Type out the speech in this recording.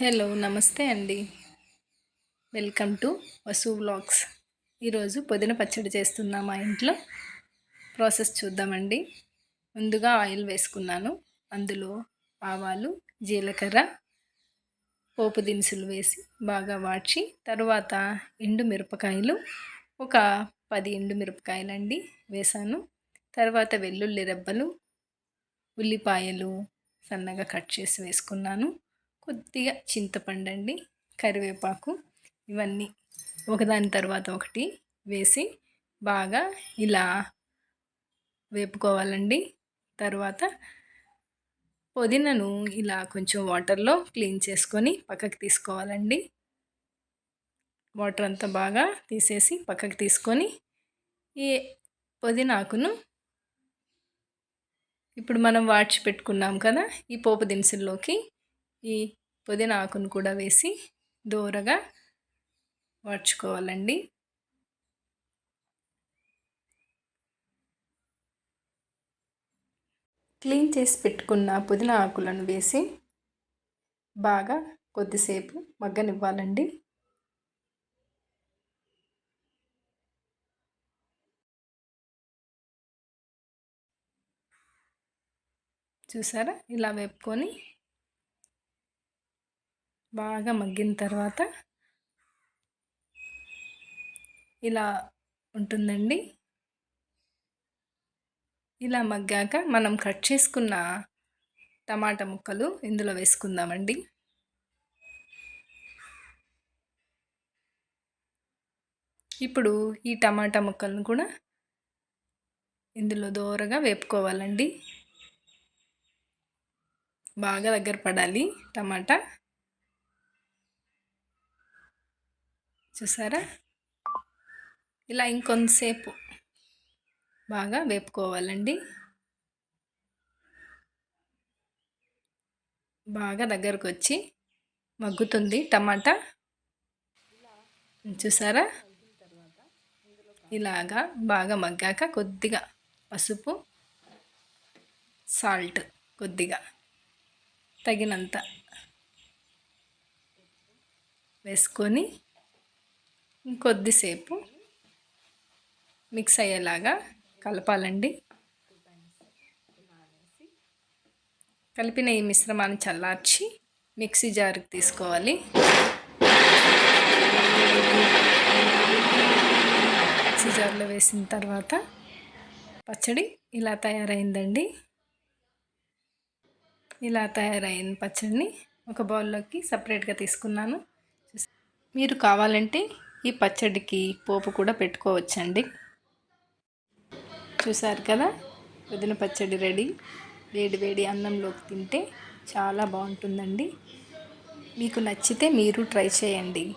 Hello నమస్తే అండి. Welcome to Vasu vlogs. ఈరోజు పుదీన పచ్చడి చేస్తున్నా మా ఇంట్లో. ప్రాసెస్ చూద్దామండి. ముందుగా ఆయిల్ వేసుకున్నాను. అందులో ఆవాలు జీలకర్ర పోపు దినుసులు వేసి బాగా వాడ్చి తర్వాత ఎండు మిరపకాయలు ఒక పది ఎండు మిరపకాయలండి వేసాను. తర్వాత వెల్లుల్లి రెబ్బలు ఉల్లిపాయలు సన్నగా కట్ చేసి వేసుకున్నాను. కొద్దిగా చింతపండు అండి కరివేపాకు ఇవన్నీ ఒకదాని తర్వాత ఒకటి వేసి బాగా ఇలా వేపుకోవాలండి. తర్వాత పుదీనను ఇలా కొంచెం వాటర్లో క్లీన్ చేసుకొని పక్కకు తీసుకోవాలండి. వాటర్ అంతా బాగా తీసేసి పక్కకు తీసుకొని ఈ పుదీనాకును ఇప్పుడు మనం వాడ్చి పెట్టుకున్నాం కదా ఈ పోపు దినుసుల్లోకి ఈ పుదీనా ఆకును కూడా వేసి దూరగా వాడ్చుకోవాలండి క్లీన్ చేసి పెట్టుకున్న పుదీనా ఆకులను వేసి బాగా కొద్దిసేపు మగ్గనివ్వాలండి. చూసారా? ఇలా వేపుకొని బాగా మగ్గిన తర్వాత ఇలా ఉంటుందండి. ఇలా మగ్గాక మనం కట్ చేసుకున్న టమాటా ముక్కలు ఇందులో వేసుకుందామండి. ఇప్పుడు ఈ టమాటా ముక్కలను కూడా ఇందులో దోరగా వేపుకోవాలండి. బాగా దగ్గర పడాలి టమాటా. చూసారా? ఇలా ఇంకొంతసేపు బాగా వేపుకోవాలండి. బాగా దగ్గరకు వచ్చి మగ్గుతుంది టమాటా. చూసారా? ఇలాగా బాగా మగ్గాక కొద్దిగా పసుపు సాల్ట్ కొద్దిగా తగినంత వేసుకొని ఇంకొద్దిసేపు మిక్స్ అయ్యేలాగా కలపాలండి. కలిపిన ఈ మిశ్రమాన్ని చల్లార్చి మిక్సీ జార్కి తీసుకోవాలి. మిక్సీ జార్లో వేసిన తర్వాత పచ్చడి ఇలా తయారైందండి. ఇలా తయారైన పచ్చడిని ఒక బౌల్లోకి సపరేట్గా తీసుకున్నాను. మీరు కావాలంటే ఈ పచ్చడికి పోపు కూడా పెట్టుకోవచ్చండి. చూసారు కదా? వదిన పచ్చడి రెడీ. వేడి వేడి అన్నంలోకి తింటే చాలా బాగుంటుందండి. మీకు నచ్చితే మీరు ట్రై చేయండి.